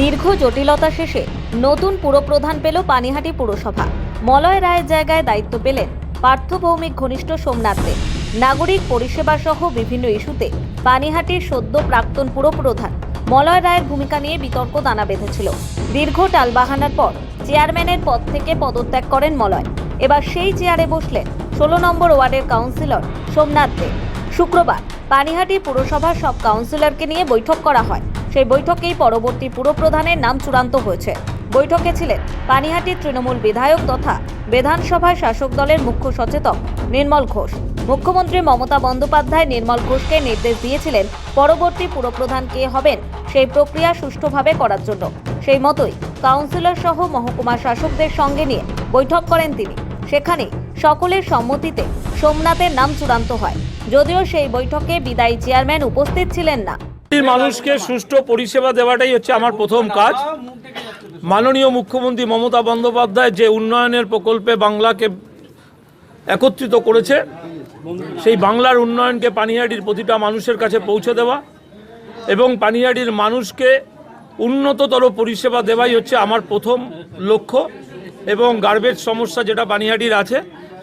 দীর্ঘ জটিলতা শেষে নতুন পুরপ্রধান পেল পানিহাটি পুরসভা। মলয় রায়ের জায়গায় দায়িত্ব পেলেন পার্থভৌমিক ঘনিষ্ঠ সোমনাথ নাগরিক পরিষেবা সহ বিভিন্ন ইস্যুতে পানিহাটির সদ্য প্রাক্তন পুরপ্রধান মলয় রায়ের ভূমিকা নিয়ে বিতর্ক দানা বেঁধেছিল। দীর্ঘ টালবাহানার পর চেয়ারম্যানের পদ থেকে পদত্যাগ করেন মলয়। এবার সেই চেয়ারে বসলেন ষোলো নম্বর ওয়ার্ডের কাউন্সিলর সোমনাথ শুক্রবার পানিহাটি পুরসভার সব কাউন্সিলরকে নিয়ে বৈঠক করা হয়। সেই বৈঠকেই পরবর্তী পুরপ্রধানের নাম চূড়ান্ত হয়েছে। বৈঠকে ছিলেন পানিহাটির তৃণমূল বিধায়ক তথা বিধানসভায় শাসক দলের মুখ্য সচেতক নির্মল ঘোষ। মুখ্যমন্ত্রী মমতা বন্দ্যোপাধ্যায় নির্মল ঘোষকে নির্দেশ দিয়েছিলেন পরবর্তী পুরপ্রধান কে হবেন সেই প্রক্রিয়া সুষ্ঠুভাবে করার জন্য। সেই মতোই কাউন্সিলর সহ মহকুমা শাসকদের সঙ্গে নিয়ে বৈঠক করেন তিনি। সেখানে সকলের সম্মতিতে সোমনাথের নাম চূড়ান্ত হয়। যদিও সেই বৈঠকে বিদায়ী চেয়ারম্যান উপস্থিত ছিলেন না। মানুষকে সুষ্ঠু পরিষেবা দেওয়াটাই হচ্ছে আমার প্রথম কাজ। মাননীয় মুখ্যমন্ত্রী মমতা বন্দ্যোপাধ্যায় যে উন্নয়নের প্রকল্পে বাংলাকে একত্রিত করেছে সেই বাংলার উন্নয়নকে পানিহাটির প্রতিটা মানুষের কাছে পৌঁছে দেওয়া এবং পানিহাটির মানুষকে উন্নততর পরিষেবা দেওয়াই হচ্ছে আমার প্রথম লক্ষ্য এবং গার্বেজ সমস্যা যেটা পানিহাটির আছে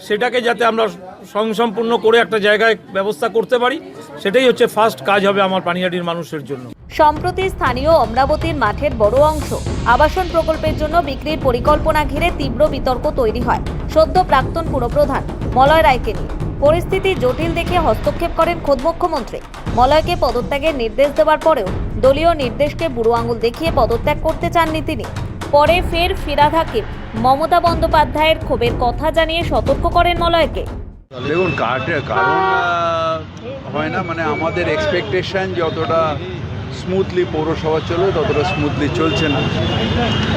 সেটাকে যাতে আমরা স্বয়ংসম্পূর্ণ করে একটা জায়গায় ব্যবস্থা করতে পারি, সেটাই হচ্ছে ফার্স্ট কাজ হবে আমার পানিহাটির মানুষের জন্য। সম্প্রতি স্থানীয় অমরাবতীর মাঠের বড় অংশ আবাসন প্রকল্পের জন্য বিক্রির পরিকল্পনা ঘিরে তীব্র বিতর্ক তৈরি হয়। সদ্য প্রাক্তন পুরপ্রধান মলয় রায়কে নিয়ে। পরিস্থিতি জটিল দেখে হস্তক্ষেপ করেন খোদ মুখ্যমন্ত্রী। মলয়কে পদত্যাগের নির্দেশ দেওয়ার পরেও দলীয় নির্দেশকে বুড়ো আঙুল দেখিয়ে পদত্যাগ করতে চাননি তিনি। পরে ফের ফিরাদ হাকিম মমতা বন্দ্যোপাধ্যায়ের ক্ষোভের কথা জানিয়ে সতর্ক করেন মলয়কে। দেখুন কাটে কারণ হয় না মানে আমাদের এক্সপেকটেশন যতটা স্মুথলি পৌরসভা চলবে ততটা স্মুথলি চলছে না।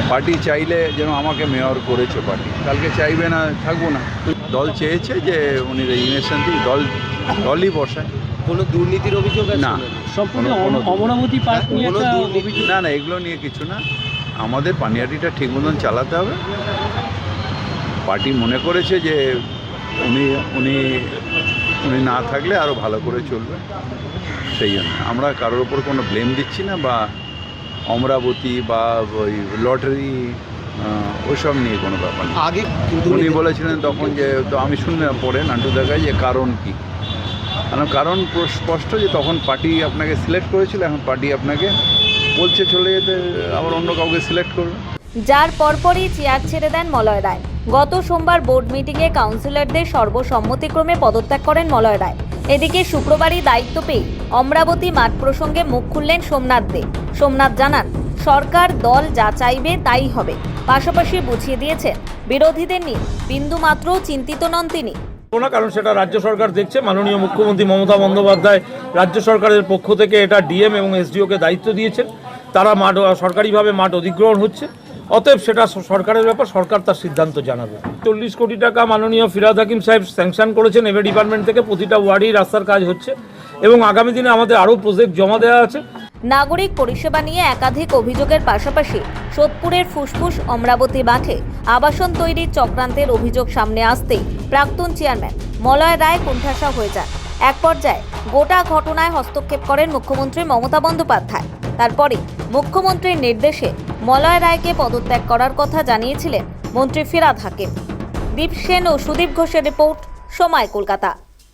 পার্টি চাইলে যেন আমাকে মেয়র করেছে পার্টি। কালকে চাইবে না থাকব না। দল চেয়েছে যে উনি রেজিগনেশন দিই দল দলই বসায় কোনো দুর্নীতির অভিযোগ না। সম্পূর্ণ অমরাবতী পার্ক না না এগুলো নিয়ে কিছু না। আমাদের পানিয়াটিটা ঠিক মতন চালাতে হবে। পার্টি মনে করেছে যে উনি উনি উনি না থাকলে আরও ভালো করে চলবে। সেই জন্য আমরা কারোর ওপর কোনো ব্লেম দিচ্ছি না বা অমরাবতী বা ওই লটারি ওইসব নিয়ে কোনো ব্যাপার না। আগে উনি বলেছিলেন তখন যে তো আমি শুনলাম পরে নান্টু দেখায় যে কারণ কি? কারণ কারণ স্পষ্ট যে তখন পার্টি আপনাকে সিলেক্ট করেছিল এখন পার্টি আপনাকে বলছে চলে যেতে, আবার অন্য কাউকে সিলেক্ট করবে। যার পরপরই চেয়ার ছেড়ে দেন মলয় রায়। গত সোমবার বোর্ড মিটিংয়ে কাউন্সিলরদের সর্বসম্মতিক্রমে পদত্যাগ করেন মলয় রায়। এদিকে শুক্রবারই দায়িত্ব পেয়ে অমরাবতী মাঠ প্রসঙ্গে মুখ খুললেন সোমনাথ দে। সোমনাথ জানান, সরকার দল যা চাইবে তাই হবে। পাশাপাশি বুঝিয়ে দিয়েছেন, বিরোধীদের নিয়ে বিন্দুমাত্র চিন্তিত নন তিনি। না, কারণ সেটা রাজ্য সরকার দেখছে। মাননীয় মুখ্যমন্ত্রী মমতা বন্দ্যোপাধ্যায় রাজ্য সরকারের পক্ষ থেকে এটা ডিএম এবং এসডিওকে দায়িত্ব দিয়েছেন। তারা মাঠ, সরকারিভাবে মাঠ অধিগ্রহণ হচ্ছে। অতএব সেটা সরকারের ব্যাপার, সরকার তার সিদ্ধান্ত জানাবে। চল্লিশ কোটি টাকা মাননীয় ফিরাদ হাকিম সাহেব স্যাংশন করেছেন এভে ডিপার্টমেন্ট থেকে প্রতিটা ওয়ার্ডেই রাস্তার কাজ হচ্ছে। এবং আগামী দিনে আমাদের আরও প্রজেক্ট জমা দেওয়া আছে। নাগরিক পরিষেবা নিয়ে একাধিক অভিযোগের পাশাপাশি সোদপুরের ফুসফুস অমরাবতী মাঠে আবাসন তৈরির চক্রান্তের অভিযোগ সামনে আসতেই প্রাক্তন চেয়ারম্যান মলয় রায় কোণঠাসা হয়ে যান। এক পর্যায়ে গোটা ঘটনায় হস্তক্ষেপ করেন মুখ্যমন্ত্রী মমতা বন্দ্যোপাধ্যায়। তারপরে মুখ্যমন্ত্রীর নির্দেশে মলয় রায়কে পদত্যাগ করার কথা জানিয়েছিলেন মন্ত্রী ফিরাদ হাকিম। দীপ সেন ও সুদীপ ঘোষের রিপোর্ট, সময় কলকাতা।